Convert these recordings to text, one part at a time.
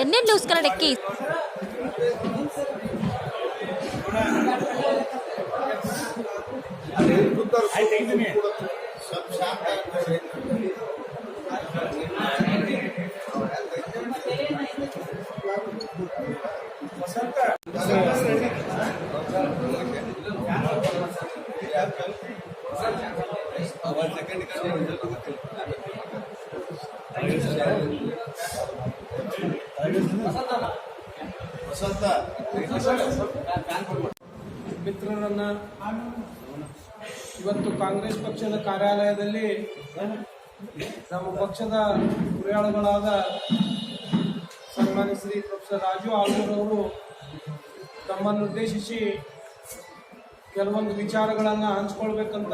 N N news ಕನ್ನಡಕ್ಕೆ ಮಿತ್ರರನ್ನ ಇವತ್ತು ಕಾಂಗ್ರೆಸ್ ಪಕ್ಷದ ಕಾರ್ಯಾಲಯದಲ್ಲಿ ನಮ್ಮ ಪಕ್ಷದ ಹುರಿಯಾಳುಗಳಾದ ಸನ್ಮಾನ್ಯ ಶ್ರೀ ಪ್ರೊಫೆಸರ್ ರಾಜು ತಮ್ಮನ್ನು ಉದ್ದೇಶಿಸಿ ಕೆಲವೊಂದು ವಿಚಾರಗಳನ್ನು ಹಂಚ್ಕೊಳ್ಬೇಕಂತ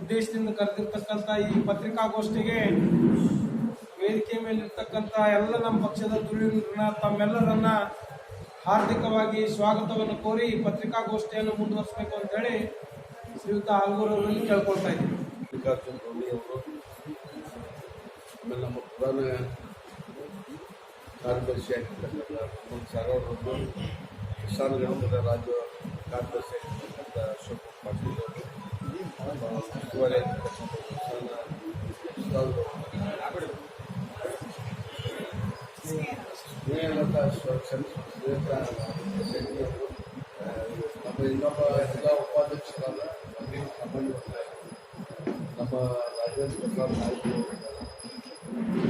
ಉದ್ದೇಶದಿಂದ ಕರೆದಿರ್ತಕ್ಕಂಥ ಈ ಪತ್ರಿಕಾಗೋಷ್ಠಿಗೆ ವೇದಿಕೆ ಮೇಲಿರ್ತಕ್ಕಂಥ ಎಲ್ಲ ನಮ್ಮ ಪಕ್ಷದ ಧುರೀಣರನ್ನ ತಮ್ಮೆಲ್ಲರನ್ನ ಹಾರ್ದಿಕವಾಗಿ ಸ್ವಾಗತವನ್ನು ಕೋರಿ ಈ ಪತ್ರಿಕಾಗೋಷ್ಠಿಯನ್ನು ಮುಂದುವರಿಸಬೇಕು ಅಂತ ಹೇಳಿ ಶ್ರೀಯುತ ಆಲ್ಗೂರ್ ಅವರಲ್ಲಿ ಕೇಳ್ಕೊಳ್ತಾ ಮಲ್ಲಿಕಾರ್ಜುನ್ ಅವರು ಆಮೇಲೆ ನಮ್ಮ ಪ್ರಧಾನ ಕಾರ್ಯದರ್ಶಿ ಆಗಿರ್ತಕ್ಕಂಥ ಒಂದು ಸಾಗರವರು ಕಿಸಾನ್ ಘಟಕದ ರಾಜ್ಯ ಕಾರ್ಯದರ್ಶಿ ಆಗಿರ್ತಕ್ಕಂಥ ಅಶೋಕ್ ಪಾಟೀಲ್ ಅವರು ಉಸ್ತುವಾರಿ ಆಗಿರ್ತಕ್ಕಂಥ ಸ್ನೇಹಲತಾ ಶ್ರೀಯುತ ಶೆಟ್ಟಿ ಅವರು, ನಮ್ಮ ಇನ್ನೊಬ್ಬ ಜಿಲ್ಲಾ ಉಪಾಧ್ಯಕ್ಷರಾದ ನವೀನ್ ಕಮಲ್ ನಮ್ಮ ರಾಜೇಂದ್ರ ಪ್ರಸಾದ್ ಅವರು,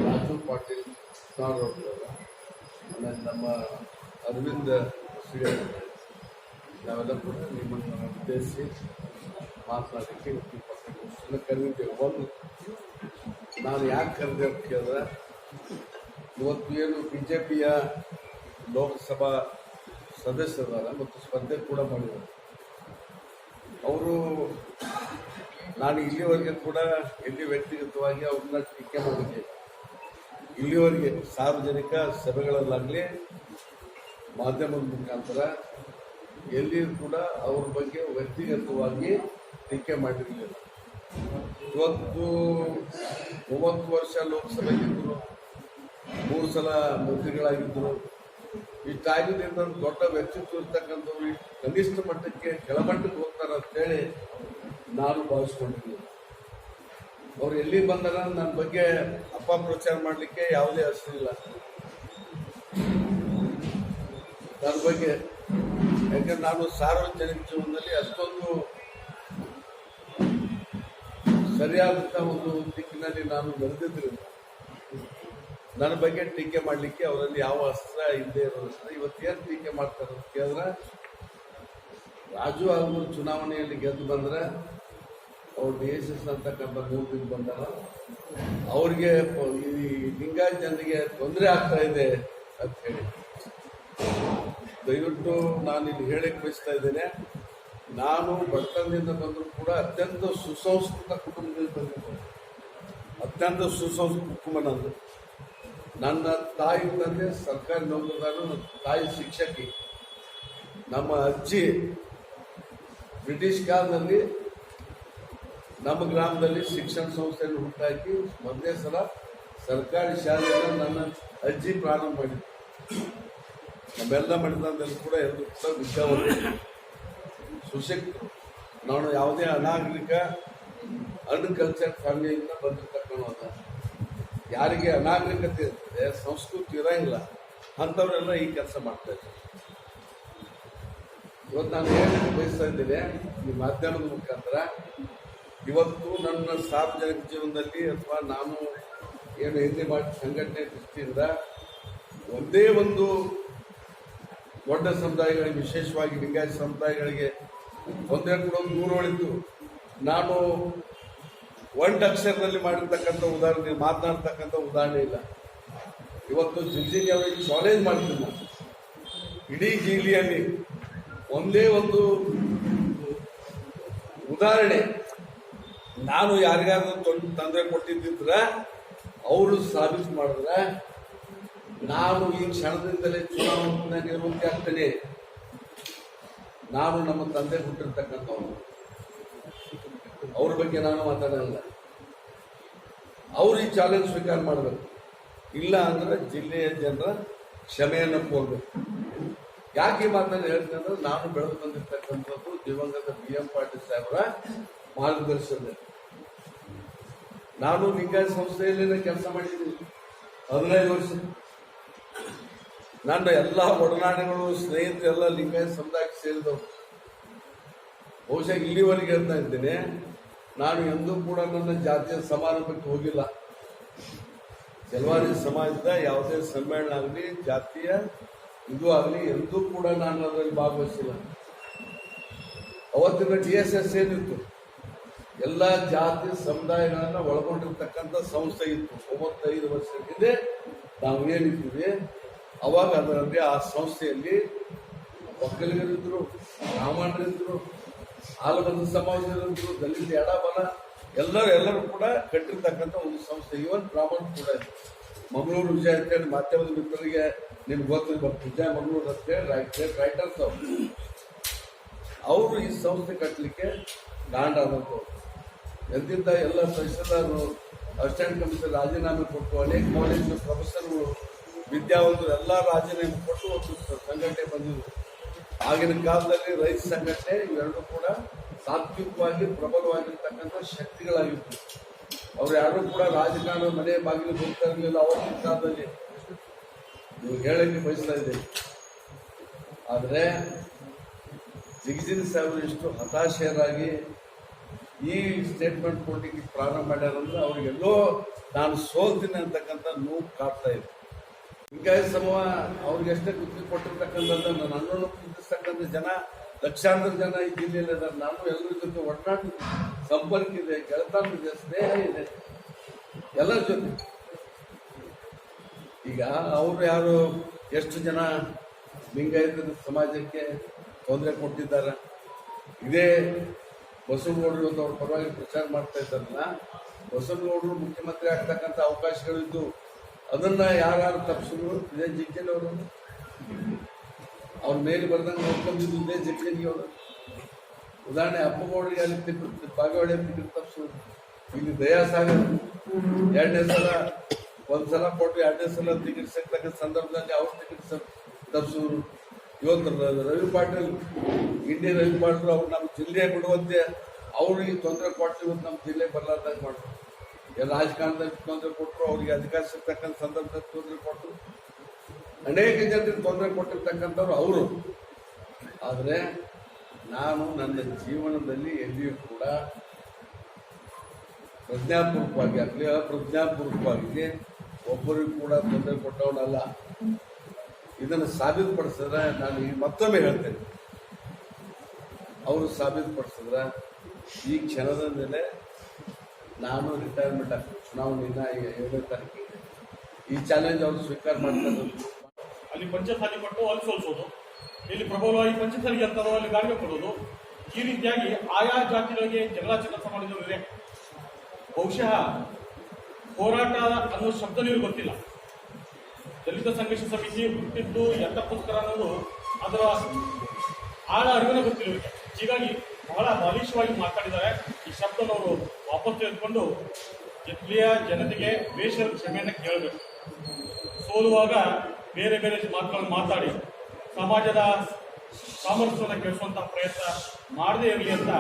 ರಾಜು ಪಾಟೀಲ್ ಸ್ಟಾರ್ ಅವರು ಆಮೇಲೆ ನಮ್ಮ ಅರವಿಂದ ಶ್ರೀ ನಾವೆಲ್ಲ ಕೂಡ ನಿಮ್ಮನ್ನು ಉದ್ದೇಶಿಸಿ ಮಾತನಾಡಲಿಕ್ಕೆ ಕರೆದಿದ್ದೇವೆ ಒಂದು ನಾನು ಯಾಕೆ ಕರೆದೆ ಕೇಳಿದ್ರೆ ಇವತ್ತು ಏನು ಬಿ ಜೆ ಪಿಯ ಲೋಕಸಭಾ ಸದಸ್ಯರಾದ ಮತ್ತು ಸ್ಪರ್ಧೆ ಕೂಡ ಮಾಡಿದ್ದಾರೆ. ಅವರು ನಾನು ಇಲ್ಲಿವರೆಗೆ ಕೂಡ ಎಲ್ಲಿ ವ್ಯಕ್ತಿಗತವಾಗಿ ಅವ್ರನ್ನ ಟೀಕೆ ಮಾಡಿದ್ದೆ. ಇಲ್ಲಿವರೆಗೆ ಸಾರ್ವಜನಿಕ ಸಭೆಗಳಲ್ಲಾಗಲಿ ಮಾಧ್ಯಮದ ಮುಖಾಂತರ ಎಲ್ಲಿಯೂ ಕೂಡ ಅವ್ರ ಬಗ್ಗೆ ವ್ಯಕ್ತಿಗತವಾಗಿ ಟೀಕೆ ಮಾಡಿರಲಿಲ್ಲ. ಇವತ್ತು ಮೂವತ್ತು ವರ್ಷ ಲೋಕಸಭೆಗಿದ್ದರು ಮೂರು ಸಲ ಮಂತ್ರಿಗಳಾಗಿದ್ದರು ಇಷ್ಟಾಗಿದ್ದರಿಂದ ದೊಡ್ಡ ವ್ಯಕ್ತಿತ್ವ ಇರ್ತಕ್ಕಂಥವ್ರು ಕನಿಷ್ಠ ಮಟ್ಟಕ್ಕೆ ಕೆಳಮಟ್ಟಕ್ಕೆ ಹೋಗ್ತಾರೆ ಅಂತೇಳಿ ನಾನು ಭಾವಿಸ್ಕೊಂಡಿದ್ದೀನಿ. ಅವ್ರು ಎಲ್ಲಿ ಬಂದಾಗ ನನ್ನ ಬಗ್ಗೆ ಅಪಪ್ರಚಾರ ಮಾಡಲಿಕ್ಕೆ ಯಾವುದೇ ಹೆಸರಿಲ್ಲ ನನ್ನ ಬಗ್ಗೆ, ಯಾಕಂದ್ರೆ ನಾನು ಸಾರ್ವಜನಿಕ ಜೀವನದಲ್ಲಿ ಅಷ್ಟೊಂದು ಸರಿಯಾದಂಥ ಒಂದು ದಿಕ್ಕಿನಲ್ಲಿ ನಾನು ನಡೆದಿದ್ರಿಂದ ನನ್ನ ಬಗ್ಗೆ ಟೀಕೆ ಮಾಡಲಿಕ್ಕೆ ಅವರಲ್ಲಿ ಯಾವ ಅಸ್ತ್ರ ಇಲ್ಲದೆ ಇವತ್ತು ಏನು ಟೀಕೆ ಮಾಡ್ತಾರೆ ಅಂತ ಕೇಳಿದ್ರೆ, ರಾಜು ಅವರು ಚುನಾವಣೆಯಲ್ಲಿ ಗೆದ್ದು ಬಂದರೆ ಅವ್ರು ಡಿ ಎಸ್ ಎಸ್ ಅಂತಕ್ಕಂಥ ಗುಂಪಿಗೆ ಬಂದಾರ. ಅವ್ರಿಗೆ ಈ ಲಿಂಗಾಯತ್ ಜನರಿಗೆ ತೊಂದರೆ ಆಗ್ತಾ ಇದೆ ಅಂತ ಹೇಳಿ. ದಯವಿಟ್ಟು ನಾನು ಇಲ್ಲಿ ಹೇಳಕ್ಕೆ ಬಯಸ್ತಾ ಇದ್ದೇನೆ, ನಾನು ಬಡತನದಿಂದ ಬಂದರೂ ಕೂಡ ಅತ್ಯಂತ ಸುಸಂಸ್ಕೃತ ಕುಟುಂಬದಿಂದ ಬಂದಿದ್ದೇನೆ. ಅತ್ಯಂತ ಸುಸಂಸ್ಕೃತ ಕುಟುಂಬ ನಂದು. ನನ್ನ ತಾಯಿ ತಂದೆ ಸರ್ಕಾರಿ ನೌಕರದಾರರು ನನ್ನ ತಾಯಿ ಶಿಕ್ಷಕಿ. ನಮ್ಮ ಅಜ್ಜಿ ಬ್ರಿಟಿಷ್ ಕಾಲದಲ್ಲಿ ನಮ್ಮ ಗ್ರಾಮದಲ್ಲಿ ಶಿಕ್ಷಣ ಸಂಸ್ಥೆಯನ್ನು ಹುಟ್ಟಾಕಿ ಒಂದೇ ಸಲ ಸರ್ಕಾರಿ ಶಾಲೆಯನ್ನು ನನ್ನ ಅಜ್ಜಿ ಪ್ರಾರಂಭ ಮಾಡಿದ್ರು. ನಮ್ಮೆಲ್ಲ ಮಡಿತನದಲ್ಲಿ ಕೂಡ ಎಲ್ಲರೂ ಕೂಡ ವಿದ್ಯಾವಂತರು ಸುಶಕ್ತರು ನಾನು ಯಾವುದೇ ಅನಾಗರಿಕ ಅನ್ಕಲ್ಚರ್ ಫ್ಯಾಮಿಲಿಯಿಂದ ಬಂದಿರ್ತಕ್ಕಂಥ ಯಾರಿಗೆ ಅನಾಗರಿಕತೆ ಇರ್ತದೆ ಸಂಸ್ಕೃತಿ ಇರೋಂಗಿಲ್ಲ, ಅಂಥವರೆಲ್ಲ ಈ ಕೆಲಸ ಮಾಡ್ತಾ ಇದ್ದಾರೆ. ಇವತ್ತು ನಾನು ಹೇಳಲಿಕ್ಕೆ ಬಯಸ್ತಾ ಇದ್ದೇನೆ, ಈ ಮಾಧ್ಯಮದ ಮುಖಾಂತರ ಇವತ್ತು ನನ್ನ ಸಾರ್ವಜನಿಕ ಜೀವನದಲ್ಲಿ ಅಥವಾ ನಾನು ಏನು ಹಿಂದೆ ಮಾಡಿ ಸಂಘಟನೆ ದೃಷ್ಟಿಯಿಂದ ಒಂದೇ ಒಂದು ದೊಡ್ಡ ಸಮುದಾಯಗಳಿಗೆ, ವಿಶೇಷವಾಗಿ ಲಿಂಗಾಯತ ಸಮುದಾಯಗಳಿಗೆ ಒಂದೇ ಕೂಡ ದೂರ ಉಳಿತು ನಾನು ಒಂದ್ ಅಕ್ಷರದಲ್ಲಿ ಮಾಡಿರ್ತಕ್ಕಂಥ ಉದಾಹರಣೆ, ಮಾತನಾಡ್ತಕ್ಕಂಥ ಉದಾಹರಣೆ ಇಲ್ಲ. ಇವತ್ತು ಜಿಲ್ಜಿಗೆ ಅವರಿಗೆ ಚಾಲೆಂಜ್ ಮಾಡ್ತೀನಿ ನಾನು. ಇಡೀ ಜಿಲ್ಲೆಯಲ್ಲಿ ಒಂದೇ ಒಂದು ಉದಾಹರಣೆ. ನಾನು ಯಾರಿಗಾದ್ರೂ ತೊಂದ್- ತೊಂದರೆ ಕೊಟ್ಟಿದ್ದಿದ್ರೆ ಅವರು ಸಾಬೀತು ಮಾಡಿದ್ರೆ ನಾನು ಈ ಕ್ಷಣದಿಂದಲೇ ಚುನಾವಣೆ ಆಗ್ತೇನೆ. ನಾನು ನಮ್ಮ ತಂದೆ ಹುಟ್ಟಿರ್ತಕ್ಕಂಥವ್ರು. ಅವ್ರ ಬಗ್ಗೆ ನಾನು ಮಾತಾಡಲ್ಲ ಅವ್ರು ಈ ಚಾಲೆಂಜ್ ಸ್ವೀಕಾರ ಮಾಡಬೇಕು. ಇಲ್ಲ ಅಂದ್ರೆ ಜಿಲ್ಲೆಯ ಜನರ ಕ್ಷಮೆಯನ್ನು ಕೋರ್ಬೇಕು. ಯಾಕೆ ಈ ಮಾತನ್ನು ಹೇಳ್ತೀನಿ ಅಂದ್ರೆ ನಾನು ಬೆಳೆದು ಬಂದಿರ್ತಕ್ಕಂಥದ್ದು ದಿವಂಗತ ಬಿ ಎಂ ಪಾಟೀಲ್ ಸಾಹೇಬರ ಮಾರ್ಗದರ್ಶನ ನಾನು ಲಿಂಗಾಯತ ಸಂಸ್ಥೆಯಲ್ಲಿ ಕೆಲಸ ಮಾಡಿದ್ದೀನಿ. ಹದಿನೈದು ವರ್ಷ. ನನ್ನ ಎಲ್ಲ ಒಡನಾಡಿಗಳು, ಸ್ನೇಹಿತರೆಲ್ಲ ಲಿಂಗಾಯತ ಸಮುದಾಯಕ್ಕೆ ಸೇರಿದವರು. ಬಹುಶಃ ಇಲ್ಲಿವರೆಗೆ ಹೇಳ್ತಾ ಇದ್ದೇನೆ ನಾನು ಎಂದೂ ಕೂಡ ನನ್ನ ಜಾತಿಯ ಸಮಾರಂಭಕ್ಕೆ ಹೋಗಿಲ್ಲ. ಜಲವಾರಿ ಸಮಾಜದ ಯಾವುದೇ ಸಮ್ಮೇಳನ ಆಗಲಿ, ಜಾತಿಯ ಇದು ಆಗಲಿ, ಎಂದೂ ಕೂಡ ನಾನು ಅದರಲ್ಲಿ ಭಾಗವಹಿಸಿಲ್ಲ. ಅವತ್ತಿನ ಡಿ ಎಸ್ ಎಸ್ ಏನಿತ್ತು? ಎಲ್ಲ ಜಾತಿ ಸಮುದಾಯಗಳನ್ನು ಒಳಗೊಂಡಿರ್ತಕ್ಕಂಥ ಸಂಸ್ಥೆ ಇತ್ತು. ಮೂವತ್ತೈದು ವರ್ಷ ಹಿಂದೆ ನಾವು ಏನಿದ್ದೀವಿ, ಅವಾಗ ಅದರಲ್ಲಿ ಆ ಸಂಸ್ಥೆಯಲ್ಲಿ ಒಕ್ಕಲಿಗರಿದ್ರು ಬ್ರಾಹ್ಮಣರಿದ್ರು ಆಲಬಂಧ ಸಮಾಜ ದಲಿತ ಎಡಬಲ ಎಲ್ಲರೂ ಎಲ್ಲರೂ ಕೂಡ ಕಟ್ಟಿರ್ತಕ್ಕಂಥ ಒಂದು ಸಂಸ್ಥೆ. ಇವನ್ ಬ್ರಾಹ್ಮಣ ಕೂಡ ಇದೆ. ಮಂಗಳೂರು ವಿಜಯ ಅಂತೇಳಿ ಮಾಧ್ಯಮದ ಮಿತ್ರರಿಗೆ ನಿಮ್ಗೆ ಗೊತ್ತಿರ್ಬೇಕು ವಿಜಯ ಮಂಗಳೂರು ಅಂತೇಳಿ ರೈಟ್ ರೈಟರ್ಸ್ ಅವರು. ಅವರು ಈ ಸಂಸ್ಥೆ ಕಟ್ಟಲಿಕ್ಕೆ ಗಾಂಡ್ ಆದಂಥವ್ರು ಎಂತಿದ್ದ ಎಲ್ಲ ಸದಸ್ಯರು ಅಸಿಸ್ಟೆಂಟ್ ಕಮಿಷನ್ ರಾಜೀನಾಮೆ ಕೊಟ್ಟು ಅನೇಕ ಕಾಲೇಜಿನ ಪ್ರೊಫೆಸರ್ಗಳು, ವಿದ್ಯಾವಂತರು ಎಲ್ಲ ರಾಜೀನಾಮೆ ಕೊಟ್ಟು ಒಂದು ಸಂಘಟನೆ ಬಂದಿದ್ರು ಆಗಿನ ಕಾಲದಲ್ಲಿ ರೈತ ಸಂಘಟನೆ ಇವೆರಡೂ ಕೂಡ ಸಾತ್ವಿಕವಾಗಿ ಪ್ರಬಲವಾಗಿರ್ತಕ್ಕಂಥ ಶಕ್ತಿಗಳಾಗಿತ್ತು ಅವ್ರು ಯಾರು ಕೂಡ ರಾಜಕಾರಣ ಮನೆ ಬಾಗಿಲು ಬರ್ತಾ ಇರಲಿಲ್ಲ ಅವತ್ತಿನ ಕಾಲದಲ್ಲಿ. ನೀವು ಹೇಳಕ್ಕೆ ಬಯಸ್ತಾ ಇದ್ದೇನೆ ಆದರೆ ಜಿಗಜಿನ್ ಸಾಹೇಬರು ಎಷ್ಟು ಹತಾಶೆಯರಾಗಿ ಈ ಸ್ಟೇಟ್ಮೆಂಟ್ ಕೊಡಲಿಕ್ಕೆ ಪ್ರಾರಂಭ ಮಾಡ್ಯಾರಂದ್ರೆ ಅವ್ರಿಗೆಲ್ಲೋ ನಾನು ಸೋಲ್ತೀನಿ ಅಂತಕ್ಕಂಥ ನೋವು ಕಾಡ್ತಾ ಇದ್ದೆ ಹಿಂಗಾಗಿ ಸಮ ಅವ್ರಿಗೆ ಎಷ್ಟೇ ಗುತ್ತಿಗೆ ಕೊಟ್ಟಿರ್ತಕ್ಕಂಥದ್ದು ನನ್ನನ್ನು ಪ್ರೀತಿಸ್ತಕ್ಕಂಥ ಜನ, ಲಕ್ಷಾಂತರ ಜನ ಈ ಜಿಲ್ಲೆಯಲ್ಲಿ ಇದ್ದಾರೆ. ನಾನು ಎಲ್ಲರ ಜೊತೆ ಒಡನಾಟ ಸಂಪರ್ಕ ಇದೆ ಗೆಳತನ ಇದೆ, ಸ್ನೇಹ ಇದೆ ಎಲ್ಲರ ಜೊತೆ. ಈಗ ಅವರು ಯಾರು, ಎಷ್ಟು ಜನ ಲಿಂಗಾಯತ ಸಮಾಜಕ್ಕೆ ತೊಂದರೆ ಕೊಟ್ಟಿದ್ದಾರೆ? ಇದೇ ಬಸವನಗೌಡರು ಅಂತ ಅವ್ರ ಪರವಾಗಿ ಪ್ರಚಾರ ಮಾಡ್ತಾ ಇದ್ದಾರಲ್ಲ ಬಸವನಗೌಡರು ಮುಖ್ಯಮಂತ್ರಿ ಆಗ್ತಕ್ಕಂಥ ಅವಕಾಶಗಳಿದ್ದು ಅದನ್ನ ಯಾರು ತಪ್ಪಿಸಿದ್ರು? ಇದೇ ಜಿಗ್ಜನ್ ಅವರು ಮೇಲೆ ಬರ್ದಂಗೆ ನೋಡ್ಕೊಂಡಿದ್ದು ಜಿಗ್ಜನ್ ಅವರು ಉದಾಹರಣೆ ಅಪ್ಪಗೌಡರಿಗೆ ಅಲ್ಲಿ ಟಿಕೆಟ್ ಬಾಗೇವಾಡಿ ತಪ್ಪಿಸೋದು ಇಲ್ಲಿ ದಯಾಸಾಗರ್. ಎರಡನೇ ಸಲ, ಒಂದ್ಸಲ ಕೊಟ್ಟು ಎರಡನೇ ಸಲ ಟಿಕೆಟ್ ಸಿಗ್ತಕ್ಕಂಥ ಸಂದರ್ಭದಲ್ಲಿ ಅವ್ರ ಟಿಕೆಟ್ ತಪ್ಪಿಸೋರು ಇವತ್ತು ರವಿ ಪಾಟೀಲ್ ಇಂಡಿ ರವಿ ಪಾಟೀಲ್ ಅವ್ರು ನಮ್ಮ ಜಿಲ್ಲೆ ಬಿಡುವಂತೆ ಅವ್ರಿಗೆ ತೊಂದರೆ ಕೊಟ್ಟು ಇವತ್ತು ನಮ್ಮ ಜಿಲ್ಲೆ ಬರಲಾರ್ದಂಗೆ ಎಲ್ಲ ರಾಜಕಾರಣದಲ್ಲಿ ತೊಂದರೆ ಕೊಟ್ಟರು ಅವ್ರಿಗೆ ಅಧಿಕಾರ ಸಿಗ್ತಕ್ಕಂಥ ಸಂದರ್ಭದಲ್ಲಿ ತೊಂದರೆ ಕೊಟ್ಟರು ಅನೇಕ ಜನರಿಗೆ ತೊಂದರೆ ಕೊಟ್ಟಿರ್ತಕ್ಕಂಥವ್ರು ಅವರು. ಆದರೆ ನಾನು ನನ್ನ ಜೀವನದಲ್ಲಿ ಎಲ್ಲಿಯೂ ಕೂಡ ಪ್ರಜ್ಞಾಪೂರ್ವಕವಾಗಿ ಅಲ್ಲಿ ಅಪ್ರಜ್ಞಾಪೂರ್ವಕವಾಗಿ ಒಬ್ಬರಿಗೂ ಕೂಡ ತೊಂದರೆ ಕೊಟ್ಟವನಲ್ಲ. ಇದನ್ನು ಸಾಬೀತುಪಡಿಸಿದ್ರೆ ನಾನು ಈ ಮತ್ತೊಮ್ಮೆ ಹೇಳ್ತೇನೆ. ಅವರು ಸಾಬೀತುಪಡಿಸಿದ್ರೆ ಈ ಕ್ಷಣದ ಮೇಲೆ ನಾನು ರಿಟೈರ್ಮೆಂಟ್ ಆಗ್ತೀನಿ. ಚುನಾವಣೆಯಿಂದ ಏಳನೇ ತಾರೀಕಿಗೆ. ಈ ಚಾಲೆಂಜ್ ಅವರು ಸ್ವೀಕಾರ ಮಾಡ್ತಾರೆ ಅಲ್ಲಿ ಪಂಚಸಾಲಿ ಕೊಟ್ಟು ಅಲ್ಲಿ ಸೋಲಿಸೋದು. ಇಲ್ಲಿ ಪ್ರಬಲವಾಗಿ ಪಂಚಸಾಲಿಗೆ ಅಂತಾರೋ ಅಲ್ಲಿ ಗಾಡಿಗೆ ಕೊಡೋದು. ಈ ರೀತಿಯಾಗಿ ಆಯಾ ಜಾತಿಗಳಿಗೆ ಜಗಳ ಕೆಲಸ ಬಹುಶಃ ಹೋರಾಟ ಅನ್ನೋ ಶಬ್ದ ನೀವು ಗೊತ್ತಿಲ್ಲ. ದಲಿತ ಸಂಘರ್ಷ ಸಮಿತಿ ಹುಟ್ಟಿದ್ದು ಎಂತಕ್ಕೋಸ್ಕರ ಅನ್ನೋದು ಅದರ ಆಳ ಅರಿವಿನ ಗೊತ್ತಿಲ್ಲ ಹೀಗಾಗಿ ಬಹಳ ಬಾಲಿಶವಾಗಿ ಮಾತಾಡಿದ್ದಾರೆ. ಈ ಶಬ್ದನವರು ವಾಪಸ್ ತೆಗೆದುಕೊಂಡು ಜಿಲ್ಲೆಯ ಜನತೆಗೆ ಬೇಷರ ಕ್ಷಮೆಯನ್ನು ಕೇಳಬೇಕು. ಸೋಲುವಾಗ ಬೇರೆ ಬೇರೆ ಮಾತುಗಳನ್ನು ಮಾತಾಡಿ ಸಮಾಜದ ಸಾಮರ್ಥ್ಯವನ್ನು ಕೆಡಿಸುವಂತಹ ಪ್ರಯತ್ನ ಮಾಡದೇ ಇರಲಿ ಅಂತ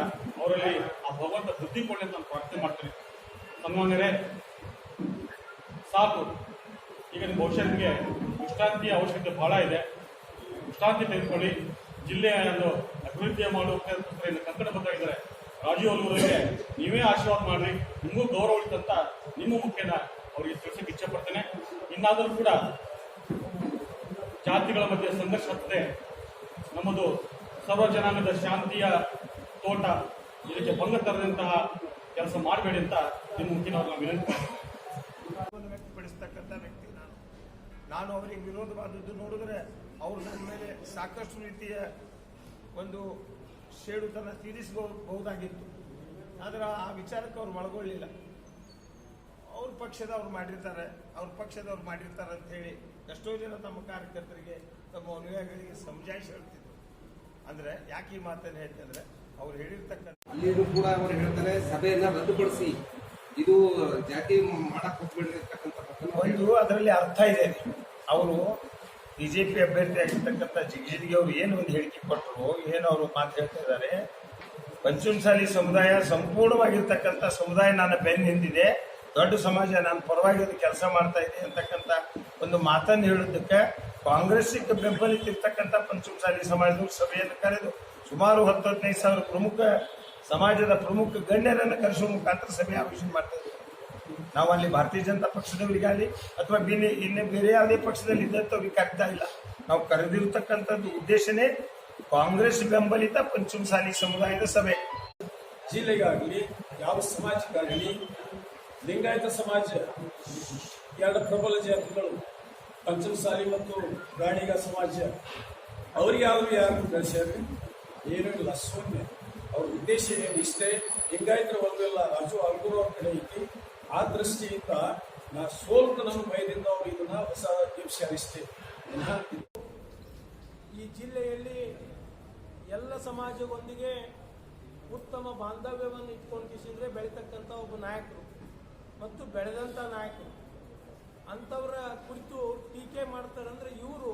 ಅವರಲ್ಲಿ ಆ ಭಗವಂತ ಬುದ್ಧಿ ಕೊಡಲಿ ಅಂತ ನಾನು ಪ್ರಾರ್ಥನೆ ಮಾಡ್ತೀನಿ. ಸನ್ಮಾನ್ಯರೇ, ಸಾಕು. ಈಗ ಬಹುಶಃ ನಿಮಗೆ ವಿಶ್ರಾಂತಿಯ ಅವಶ್ಯಕತೆ ಬಹಳ ಇದೆ. ವಿಶ್ರಾಂತಿ ತೆಗೆದುಕೊಳ್ಳಿ. ಜಿಲ್ಲೆಯ ಒಂದು ಮಾಡುವುದಕ್ಕೋಸ್ಕರ ಇನ್ನು ಕಂಕಣ ಬರ್ತಾಯಿದ್ದಾರೆ ರಾಜೀವ್ ಅವರಿಗೆ ನೀವೇ ಆಶೀರ್ವಾದ ಮಾಡ್ರಿ. ನಿಮಗೂ ಗೌರವ ಉಳಿತಂತ ನಿಮ್ಮ ಮುಖ್ಯನ ಅವರಿಗೆ ತಿಳಿಸಕ್ಕೆ ಇಚ್ಛೆ ಪಡ್ತೇನೆ. ಇನ್ನಾದರೂ ಕೂಡ ಜಾತಿಗಳ ಮಧ್ಯೆ ಸಂಘರ್ಷ ಆಗ್ತದೆ. ನಮ್ಮದು ಸರ್ವಜನಾಂಗದ ಶಾಂತಿಯ ತೋಟ ಇದಕ್ಕೆ ಭಂಗ ತರದಂತಹ ಕೆಲಸ ಮಾಡಬೇಡಿ ಅಂತ ನಿಮ್ಮ ಮುಖ್ಯನವ್ರನ್ನ ವಿನಂತಿ ವ್ಯಕ್ತಪಡಿಸ್ತಕ್ಕಂಥ ವ್ಯಕ್ತಿ ನಾನು. ನಾನು ಅವರಿಗೆ ವಿರೋಧವಾದದ್ದು ನೋಡಿದ್ರೆ ಅವರು ನನ್ನ ಮೇಲೆ ಸಾಕಷ್ಟು ರೀತಿಯ ಒಂದು ಶೇಡುತನ ತೀರಿಸಬಹುದಾಗಿತ್ತು. ಆದರೆ ಆ ವಿಚಾರಕ್ಕೆ ಅವ್ರು ಒಳಗೊಳ್ಳಿಲ್ಲ ಅವ್ರ ಪಕ್ಷದವ್ರು ಮಾಡಿರ್ತಾರೆ, ಅವ್ರ ಪಕ್ಷದವ್ರು ಮಾಡಿರ್ತಾರೆ ಅಂತ ಹೇಳಿ ಎಷ್ಟೋ ಜನ ತಮ್ಮ ಕಾರ್ಯಕರ್ತರಿಗೆ ತಮ್ಮ ಅನುಯಾಯಿಗಳಿಗೆ ಸಮಜಾಯಿಸಿ ಹೇಳ್ತಿದ್ರು. ಅಂದ್ರೆ ಯಾಕೆ ಈ ಮಾತನ್ನು ಹೇಳ್ತಂದ್ರೆ ಅವ್ರು ಹೇಳಿರ್ತಕ್ಕಂಥ ಅಲ್ಲಿನೂ ಕೂಡ ಅವರು ಹೇಳ್ತಾರೆ ಸಭೆಯನ್ನ ರದ್ದುಪಡಿಸಿ. ಇದು ಜಾತಿ ಮಾಡಕ್ ಹೋಗ್ಬೇಡ್ರಿ ಅಂತಕ್ಕಂಥ ಮಾತನ್ನ ಒಂದು ಅದರಲ್ಲಿ ಅರ್ಥ ಇದೆ. ಅವರು ಬಿಜೆಪಿ ಅಭ್ಯರ್ಥಿ ಆಗಿರ್ತಕ್ಕಂಥ ಜಿಗಜಿಗಿ ಅವರು ಏನು ಒಂದು ಹೇಳಿಕೆ ಕೊಟ್ಟರು ಏನು ಅವರು ಮಾತು ಹೇಳ್ತಾ ಇದ್ದಾರೆ ಪಂಚಮಸಾಲಿ ಸಮುದಾಯ ಸಂಪೂರ್ಣವಾಗಿರ್ತಕ್ಕಂಥ ಸಮುದಾಯ ನನ್ನ ಬೆನ್ನ ಹಿಂದಿದೆ ದೊಡ್ಡ ಸಮಾಜ ನಾನು ಪರವಾಗಿ ಕೆಲಸ ಮಾಡ್ತಾ ಇದೆ ಅಂತಕ್ಕಂಥ ಒಂದು ಮಾತನ್ನು ಹೇಳೋದಕ್ಕೆ ಕಾಂಗ್ರೆಸ್ಸಿಗೆ ಬೆಂಬಲಿತಿರ್ತಕ್ಕಂಥ ಪಂಚಮಸಾಲಿ ಸಮಾಜದ ಸಭೆಯನ್ನು ಕರೆದು ಸುಮಾರು ಹತ್ತು ಹದಿನೈದು ಸಾವಿರ ಪ್ರಮುಖ ಸಮಾಜದ ಪ್ರಮುಖ ಗಣ್ಯರನ್ನು ಕರೆಸುವ ಮುಖಾಂತರ ಸಭೆ ಆಯೋಜನೆ ಮಾಡ್ತಾ ನಾವು ಅಲ್ಲಿ ಭಾರತೀಯ ಜನತಾ ಪಕ್ಷದವರಿಗಾಗಲಿ ಅಥವಾ ಬೇರೆ ಇನ್ನೇ ಬೇರೆ ಯಾವುದೇ ಪಕ್ಷದಲ್ಲಿ ಇದ್ದಂಥವ್ರಿಗೆ ಕರೀತಾ ಇಲ್ಲ. ನಾವು ಕರೆದಿರ್ತಕ್ಕಂಥದ್ದು ಉದ್ದೇಶನೇ ಕಾಂಗ್ರೆಸ್ ಬೆಂಬಲಿತ ಪಂಚಮಸಾಲಿ ಸಮುದಾಯದ ಸಭೆ. ಜಿಲ್ಲೆಗಾಗಲಿ, ಯಾವ ಸಮಾಜಕ್ಕಾಗಲಿ, ಲಿಂಗಾಯತ ಸಮಾಜ ಎರಡು ಪ್ರಬಲ ಜಾತಿಗಳು ಪಂಚಮಸಾಲಿ ಮತ್ತು ಪ್ರಾಣಿಗ ಸಮಾಜ. ಅವ್ರಿಗೆ ಯಾರು ಕಳಿಸ್ಯಾರ ಏನೂ ಇಲ್ಲ ಶೂನ್ಯ ಅವ್ರ ಉದ್ದೇಶ ಏನು? ಇಷ್ಟೇ. ಹೆಂಗಾಯ್ತರ ಒಂದಿಲ್ಲ ರಾಜು ಅಲ್ಗುರು ಅವ್ರ ಕಡೆ ಐತಿ ಆ ದೃಷ್ಟಿಯಿಂದ ನಾ ಸೋಲ್ತು ನಮ್ಮ ಭಯದಿಂದ ಅವ್ರು ಇದನ್ನ ಹೊಸ ಅಧ್ಯಕ್ಷರಿಸ್ತೇ ಈ ಜಿಲ್ಲೆಯಲ್ಲಿ ಎಲ್ಲ ಸಮಾಜದೊಂದಿಗೆ ಉತ್ತಮ ಬಾಂಧವ್ಯವನ್ನು ಇಟ್ಕೊಂಡಿಸಿದ್ರೆ ಬೆಳೀತಕ್ಕಂಥ ಒಬ್ಬ ನಾಯಕರು. ಮತ್ತು ಬೆಳೆದಂಥ ನಾಯಕರು. ಅಂಥವರ ಕುರಿತು ಟೀಕೆ ಮಾಡ್ತಾರಂದ್ರೆ ಇವರು.